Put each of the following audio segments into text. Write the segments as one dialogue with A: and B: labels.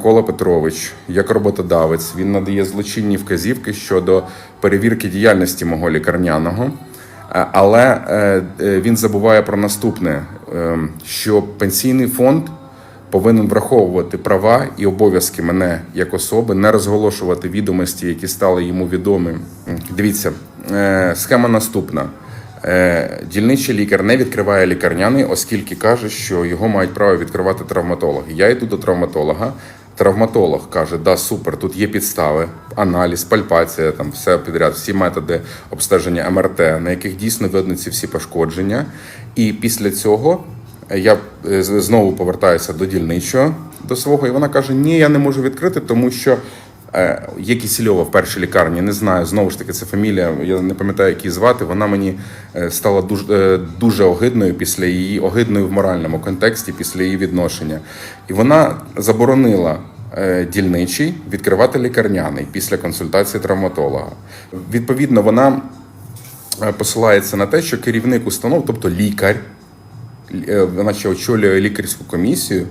A: Микола Петрович, як роботодавець, він надає злочинні вказівки щодо перевірки діяльності мого лікарняного. Е, Але е, е, він забуває про наступне: е, що пенсійний фонд повинен враховувати права і обов'язки мене як особи, не розголошувати відомості, які стали йому відомі. Дивіться, схема наступна. Дільничий лікар не відкриває лікарняний, оскільки каже, що його мають право відкривати травматологи. Я йду до травматолога. Травматолог каже, да, супер, тут є підстави, аналіз, пальпація, там все підряд, всі методи обстеження МРТ, на яких дійсно видно ці всі пошкодження. І після цього я е, знову повертаюся до дільничого до свого, і вона каже: Ні, я не можу відкрити, тому що е, є Кісільова в першій лікарні. Не знаю. Знову ж таки, це фамілія. Я не пам'ятаю, як її звати. Вона мені е, стала дуже, дуже огидною після її огидною в моральному контексті, після її відношення. І вона заборонила. Е, Дільничий відкривати лікарняний після консультації травматолога. Відповідно, вона е, посилається на те, що керівник установ, тобто лікар, е, вона ще очолює лікарську комісію.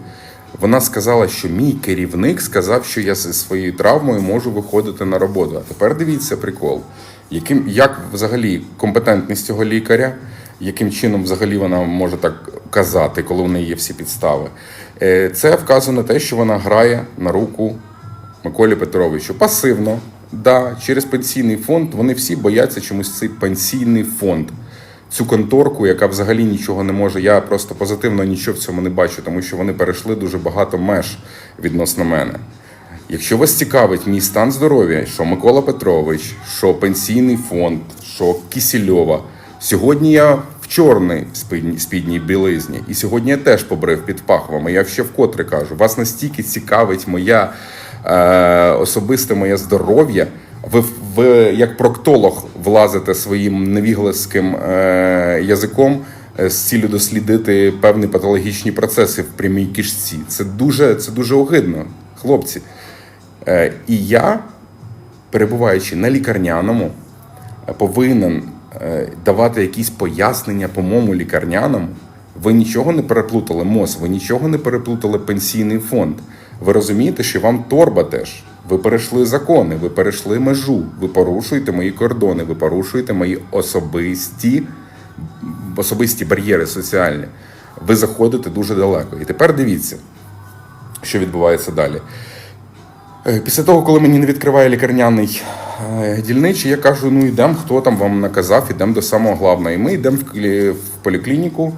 A: Вона сказала, що мій керівник сказав, що я зі своєю травмою можу виходити на роботу. А тепер дивіться прикол, яким як взагалі компетентність цього лікаря, яким чином взагалі вона може так казати, коли в неї є всі підстави. Е, Це вказує на те, що вона грає на руку Миколі Петровичу пасивно. Да, через пенсійний фонд вони всі бояться чомусь цей пенсійний фонд. Цю конторку, яка взагалі нічого не може. Я просто позитивно нічого в цьому не бачу, тому що вони перейшли дуже багато меж відносно мене. Якщо вас цікавить мій стан здоров'я, що Микола Петрович, що пенсійний фонд, що Кісільова, сьогодні я в чорній спідній, білизні, і сьогодні я теж побрив під пахвами. Я ще вкотре кажу, вас настільки цікавить моя е, особисте моє здоров'я. Ви, ви як проктолог влазите своїм невіглаським е, язиком е, з ціллю дослідити певні патологічні процеси в прямій кишці. Це дуже, це дуже огидно, хлопці. Е, і я, перебуваючи на лікарняному, повинен давати якісь пояснення по моєму лікарняному. Ви нічого не переплутали МОЗ, ви нічого не переплутали пенсійний фонд. Ви розумієте, що вам торба теж. Ви перейшли закони, ви перейшли межу, ви порушуєте мої кордони, ви порушуєте мої особисті, особисті бар'єри соціальні. Ви заходите дуже далеко. І тепер дивіться, що відбувається далі. Е, Після того, коли мені не відкриває лікарняний е, дільничий, я кажу: ну йдемо, хто там вам наказав, йдемо до самого главного. І ми йдемо в, поліклініку.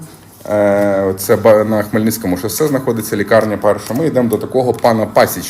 A: Е, Це на Хмельницькому шосе знаходиться лікарня перша. Ми йдемо до такого пана Пасіч.